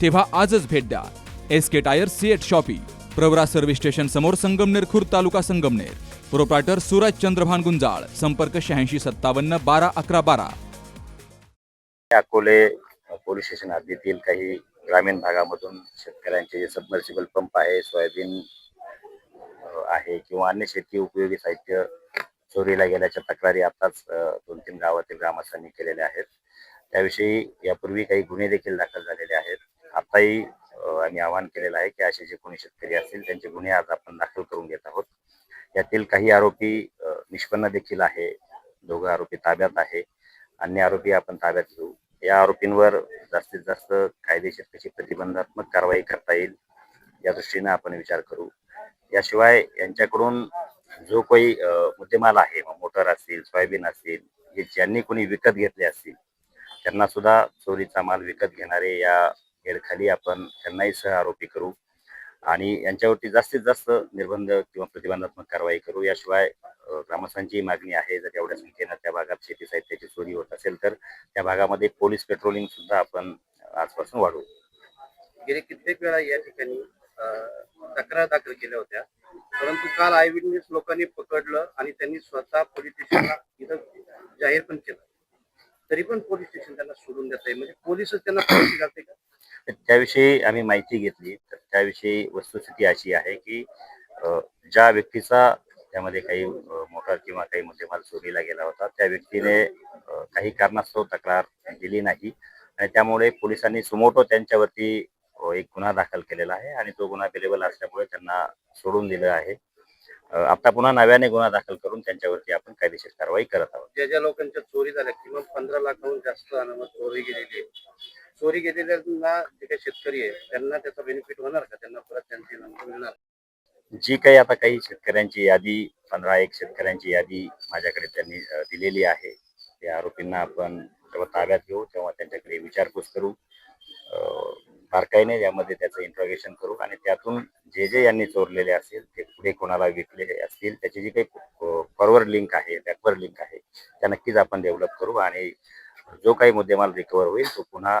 तेव्हा आजच भेट द्या. S K tyre CEAT shoppe Pravara service station समोर संगमनेर खुर्द तालुका संगमनेर. प्रोप्रायटर सूरज चंद्रभान गुंजाळ संपर्क शहाऐंशी सत्तावन्न बारा अकरा बारा. अकोले पोलीस स्टेशन हद्दीतील काही ग्रामीण भागामधून शेतकऱ्यांचे जे सबमर्सिबल पंप आहे सोयाबीन आहे किंवा अन्य शेती उपयोगी साहित्य चोरीला गेल्याच्या तक्रारी आताच दोन तीन गावातील ग्रामस्थांनी केलेल्या आहेत. त्याविषयी यापूर्वी काही गुन्हे देखील दाखल झालेले आहेत. आताही आम्ही आवाहन केलेलं आहे की असे जे कोणी शेतकरी असतील त्यांचे गुन्हे आज आपण दाखल करून घेत आहोत. यातील काही आरोपी निष्पन्न देखील आहे. दोघं आरोपी ताब्यात आहे. अन्य आरोपी आपण ताब्यात घेऊ. या आरोपींवर जास्तीत जास्त कायदेशीर कशी प्रतिबंधात्मक कारवाई करता येईल या दृष्टीने आपण विचार करू. याशिवाय यांच्याकडून जो काही मुद्देमाल आहे मोटर असतील सोयाबीन असतील हे ज्यांनी कोणी विकत घेतले असतील त्यांना सुद्धा चोरीचा माल विकत घेणारे या हेडखाली आपण त्यांनाही सह आरोपी करू आणि यांच्यावरती जास्तीत जास्त निर्बंध किंवा प्रतिबंधात्मक कारवाई करू. याशिवाय ग्रामस्थांची मागणी आहे जर एवढ्या संख्येनं त्या भागात शेती साहित्याची चोरी होत असेल तर त्या भागामध्ये पोलीस पेट्रोलिंग सुद्धा आपण आजपासून वाढवू. गेले कित्येक वेळा या ठिकाणी तक्रार दाखल केल्या होत्या. परंतु काल आय विटनेस लोकांनी पकडलं आणि त्यांनी स्वतः पोलीस स्टेशनला इथं जाहीर पण केलं. तरी पण पोलीस स्टेशन त्यांना सोडून देत आहे म्हणजे पोलीसच त्यांना घालते का? त्याविषयी आम्ही माहिती घेतली. तर त्याविषयी वस्तुस्थिती अशी आहे की ज्या व्यक्तीचा त्यामध्ये काही अ, किंवा काही मुद्देमाल चोरीला गेला होता त्या व्यक्तीने काही कारणास्तव तक्रार दिली नाही. आणि त्यामुळे पोलिसांनी सुमोटो त्यांच्यावरती एक गुन्हा दाखल केलेला आहे आणि तो गुन्हा अवेलेबल असल्यामुळे त्यांना सोडून दिलं आहे. आता पुन्हा नव्याने गुन्हा दाखल करून त्यांच्यावरती आपण कायदेशीर कारवाई करत आहोत. ज्या ज्या लोकांच्या चोरी झाल्या किंवा पंधरा लाखाहून जास्त चोरी गेलेली आहे. चोरी गेलेल्यांना जे काही शेतकरी आहे त्यांना त्याचा बेनिफिट होणार का? त्यांना परत त्यांची नंतर मिळणार? जी काही आता काही शेतकऱ्यांची यादी पंधरा एक शेतकऱ्यांची यादी माझ्याकडे त्यांनी दिलेली आहे. त्या आरोपींना आपण जेव्हा ताब्यात घेऊ तेव्हा त्यांच्याकडे विचारपूस करू. बारकाईने यामध्ये त्याचं इंट्रोगेशन करू आणि त्यातून जे जे यांनी चोरलेले असेल ते पुढे कोणाला विकलेले असतील त्याची जी काही फॉरवर्ड लिंक आहे बॅकवर्ड लिंक आहे त्या नक्कीच आपण डेव्हलप करू आणि जो काही मुद्देमाल रिकवर होईल तो पुन्हा